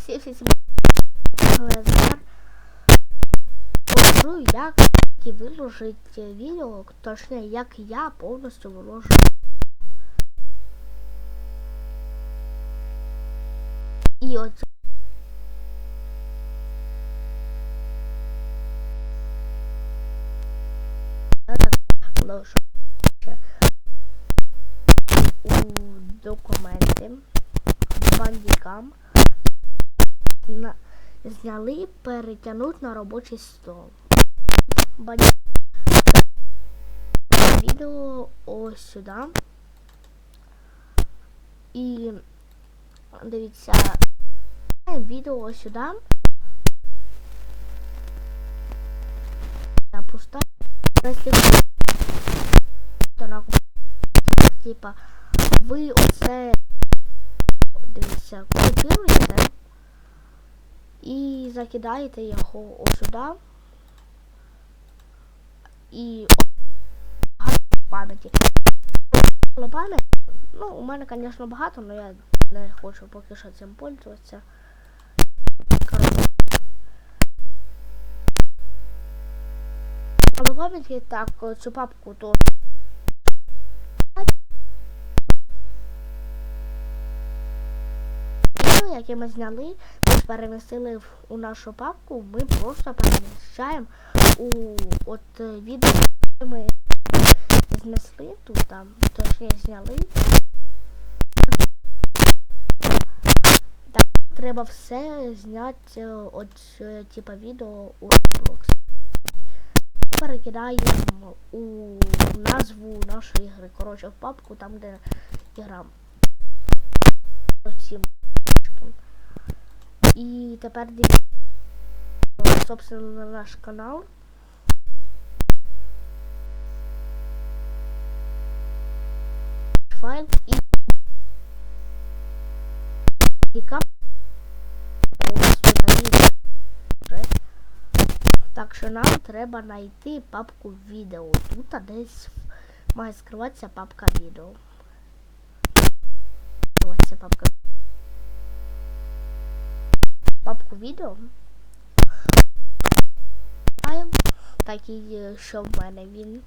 всі всі всі зараз покажу, як і виложити відео, точніше, як я повністю виложу. І от у документи бандикам зняли перетягнуть на робочий стол. Банді... Відео ось сюди. І дивіться відео ось сюди. Я. Если типа ви оце дивіться, копіруєте і закидаєте його сюди. І пам'яті. пам'ять. Ну, у мене, звісно, багато, але я не хочу поки що цим пользуватися. Але пам'ятки так, цю папку то відео, яке ми зняли, перемістили у нашу папку, ми просто переміщаємо у от е, відео, яке ми знесли тут там, точніше зняли. Так, треба все зняти от е, типа відео у Roblox. Перекидаємо у назву нашої ігри. Коротше, в папку там, де ігра. І тепер дивіться, собственно, на наш канал. Файл і яка так що нам треба знайти папку відео. Тут десь має скриватися папка відео. Скриватися папка папку відео. Такий, що в мене він.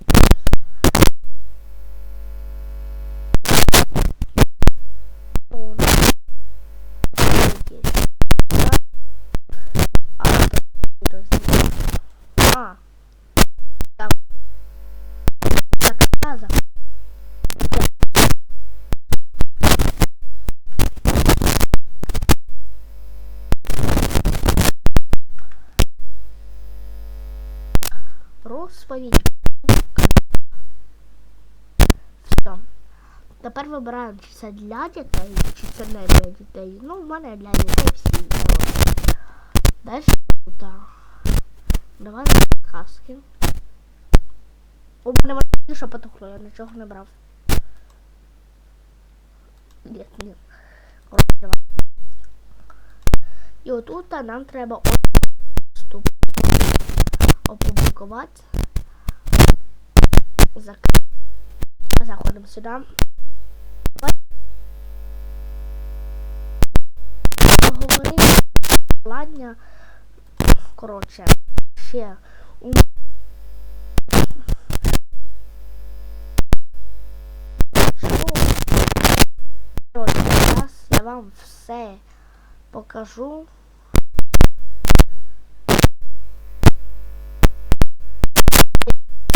А, Розповідь. Все. Тепер вибираємо, чи це для дітей, чи це не для дітей. Ну, в мене для дітей всі. Далі тут. Давай казки. У мене що потухло, я нічого не брав. Ні. Давай. І отут нам треба отступ опублікувати. Заходимо сюди. Поговоримо. Ладня. Коротше, ще у Коротше, зараз я вам все покажу.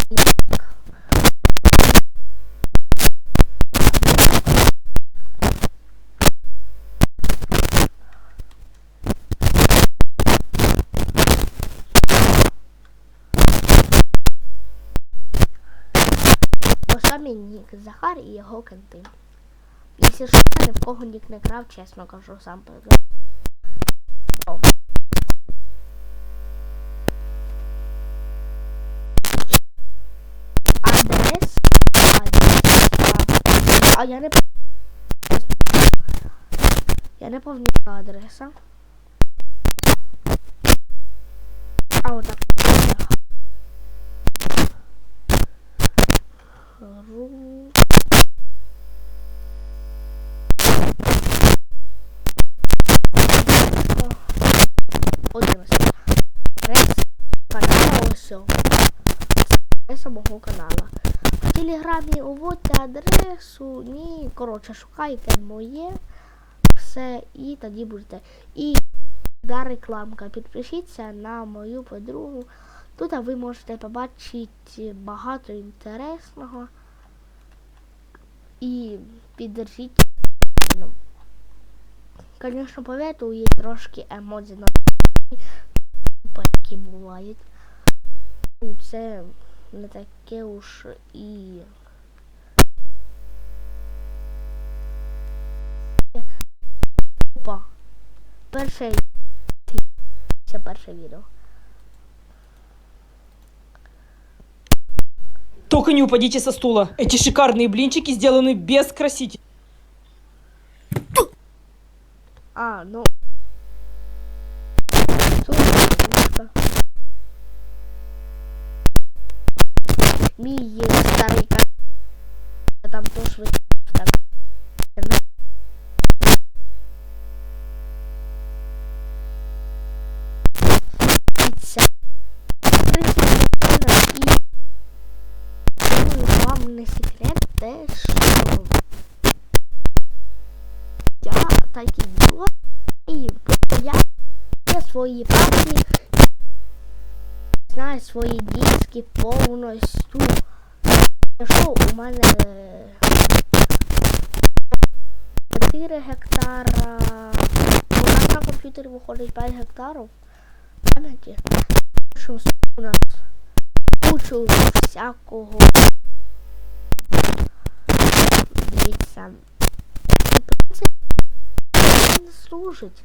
Самі нік Захар і його кенти. Якщо що, я ні в кого нік не крав, чесно кажу, сам придумав. а я не Я не пам'ятаю адреса. А отак. Одинадцять. Рейс канала ось. Це самого інстаграмі, уводьте адресу, ні, коротше, шукайте моє все і тоді будете. І да, рекламка. Підпишіться на мою подругу. Тут ви можете побачити багато інтересного. І піддержіть. Ну, Звісно, поверху є трошки емоцій на які бувають. Ну, Це не таке уж і. Опа. Перше. Це перше відео. Только не упадите со стула. Эти шикарные блинчики сделаны без красителя. А, ну. Мій старий канал. Там теж ви так. Не секрет те, що я так і. І я є свої папки, знаю свої диски повністю. Якщо у мене 4 гектара, у нас на комп'ютері виходить 5 гектарів. Пам'яті, у нас кучу всякого. Дивіться. Не служить.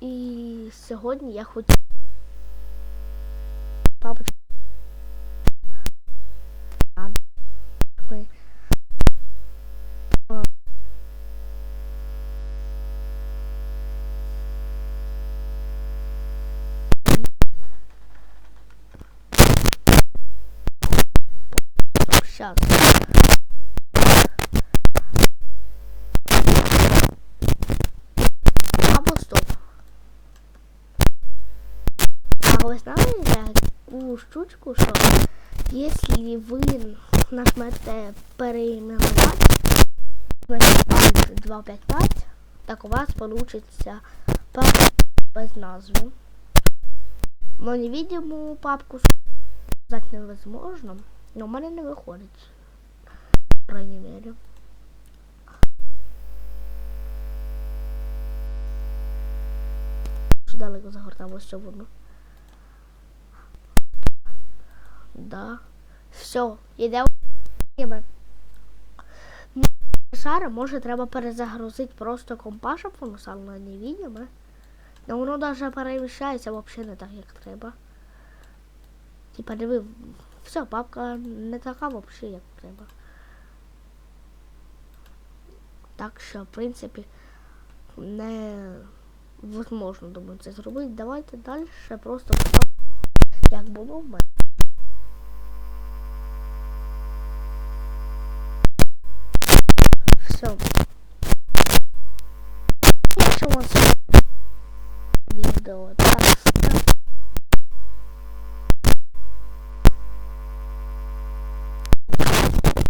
І сьогодні я хотів Papa shucks. Cobblestone. Cobblestone that Таку штучку, що якщо ви нажмете переименувати нажмете пальці 255, так у вас получится папка без назви. Но невидимую папку сказать невозможно, но у мене не виходить. По крайней мере. Далеко загорталося воно. Да. Все, йде время. Шара, може треба перезагрузити просто компа, щоб воно стало невидиме. Но воно навіть переміщається взагалі не так, як треба. Типа диви, все, папка не така взагалі, як треба. Так що, в принципі, не возможно, думаю, це зробити. Давайте далі просто як було в мене. Все.